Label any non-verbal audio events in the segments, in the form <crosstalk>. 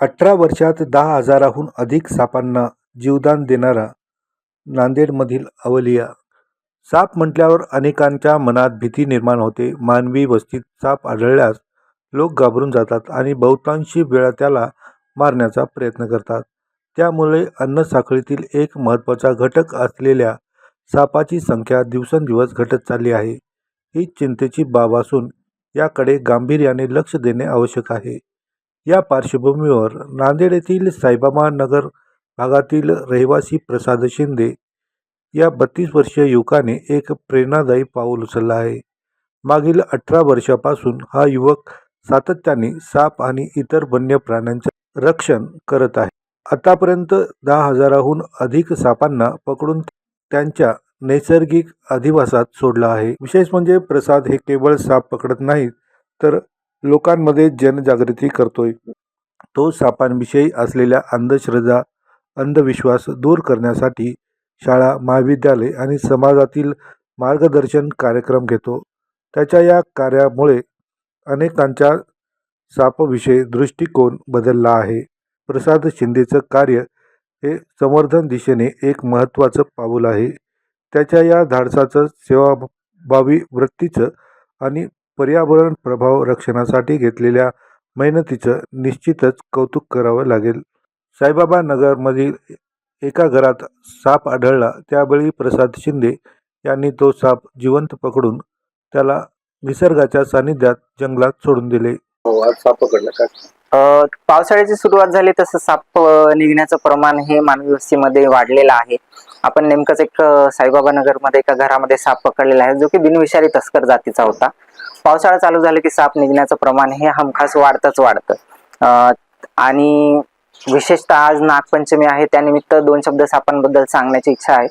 अठरा वर्षात दहा हजाराहून अधिक सापांना जीवदान देणारा नांदेडमधील अवलिया. साप म्हटल्यावर अनेकांच्या मनात भीती निर्माण होते. मानवी वस्तीत साप आढळल्यास लोक घाबरून जातात आणि बहुतांशी वेळा त्याला मारण्याचा प्रयत्न करतात. त्यामुळे अन्नसाखळीतील एक महत्त्वाचा घटक असलेल्या सापाची संख्या दिवसेंदिवस घटत चालली आहे. ही चिंतेची बाब असून याकडे गांभीर्याने लक्ष देणे आवश्यक आहे. या पार्श्वभूमीवर नांदेड येथील साईबाबा नगर भागातील रहिवासी प्रसाद शिंदे या बत्तीस वर्षीय युवकाने एक प्रेरणादायी पाऊल उचललं आहे. मागील अठरा वर्षापासून हा युवक सातत्याने साप आणि इतर वन्य प्राण्यांचे रक्षण करत आहे. आतापर्यंत दहा हजाराहून अधिक सापांना पकडून त्यांच्या नैसर्गिक अधिवासात सोडला आहे. विशेष म्हणजे प्रसाद हे केवळ साप पकडत नाहीत तर लोकांमध्ये जनजागृती करतोय. तो सापांविषयी असलेल्या अंधश्रद्धा अंधविश्वास दूर करण्यासाठी शाळा महाविद्यालय आणि समाजातील मार्गदर्शन कार्यक्रम घेतो. त्याच्या या कार्यामुळे अनेकांच्या सापविषयी दृष्टिकोन बदलला आहे. प्रसाद शिंदेचं कार्य हे संवर्धन दिशेने एक महत्त्वाचं पाऊल आहे. त्याच्या या धाडसाचं सेवाभावी वृत्तीचं आणि पर्यावरण प्रभाव रक्षणासाठी घेतलेल्या मेहनतीचं निश्चितच कौतुक करावं लागेल. साईबाबा नगरमधील एका घरात साप आढळला. त्यावेळी प्रसाद शिंदे यांनी तो साप जिवंत पकडून त्याला निसर्गाच्या सानिध्यात जंगलात सोडून दिले. हो आज साप पकडला का? अ, पावसाळ्याची सुरुवात झाली तसं साप निघण्याचं प्रमाण हे मानवी वस्तीमध्ये वाढलेलं आहे. आपण नेमकंच एक साईबाबा नगरमध्ये एका घरामध्ये साप पकडलेला आहे जो की बिनविषारी तस्कर जातीचा होता. पावसाळा चालू झाला की साप निघण्याचं प्रमाण हे हमखास वाढतच वाढतं. आणि विशेषतः आज नागपंचमी आहे त्यानिमित्त दोन शब्द सापांबद्दल सांगण्याची इच्छा आहे.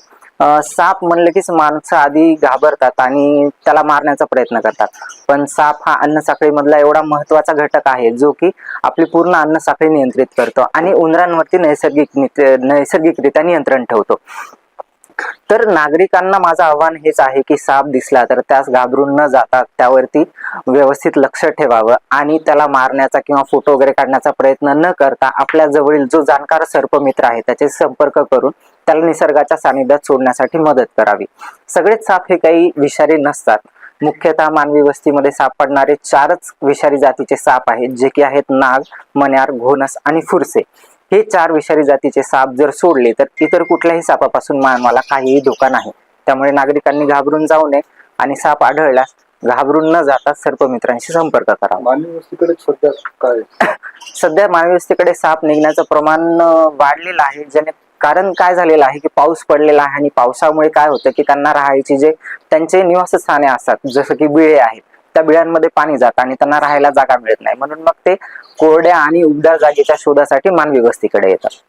साप म्हणलं की माणसं आधी घाबरतात आणि त्याला मारण्याचा प्रयत्न करतात. पण साप हा अन्न साखळीमधला एवढा महत्त्वाचा घटक आहे जो की आपली पूर्ण अन्न साखळी नियंत्रित करतो आणि उंदरांवरती नैसर्गिक नैसर्गिकरित्या नियंत्रण ठेवतो. तर नागरिकांना माझं आव्हान हेच आहे की साप दिसला तर त्यास घाबरून न जाता त्यावरती व्यवस्थित लक्ष ठेवावं आणि त्याला मारण्याचा किंवा फोटो वगैरे काढण्याचा प्रयत्न न करता आपल्या जवळील जो जाणकार सर्पमित्र आहे त्याचे संपर्क करून त्याला निसर्गाच्या सानिध्यात सोडण्यासाठी मदत करावी. सगळेच साप हे काही विषारी नसतात. मुख्यतः मानवी वस्तीमध्ये सापडणारे चारच विषारी जातीचे साप आहेत जे की आहेत नाग मण्यार घोणस आणि फुरसे. हे चार विषारी जातीचे साप जर सोडले तर इतर कुठल्याही सापापासून मानवाला काहीही धोका नाही. त्यामुळे नागरिकांनी घाबरून जाऊ नये आणि साप आढळल्यास घाबरून न जाता सर्पमित्रांशी संपर्क मानवी वस्तीकडे सध्या काय <coughs> सध्या मानवी वस्तीकडे साप निघण्याचं प्रमाण वाढलेलं आहे. ज्याने कारण काय झालेलं आहे की पाऊस पडलेला आहे आणि पावसामुळे काय होतं की त्यांना राहायची जे त्यांचे निवासस्थाने असतात जसं की बिळे आहेत. त्या बिळांमध्ये पाणी जातं आणि त्यांना राहायला जागा मिळत नाही. म्हणून मग ते कोरड्या आणि उबदार जागेच्या शोधासाठी मानवी वस्तीकडे येतात.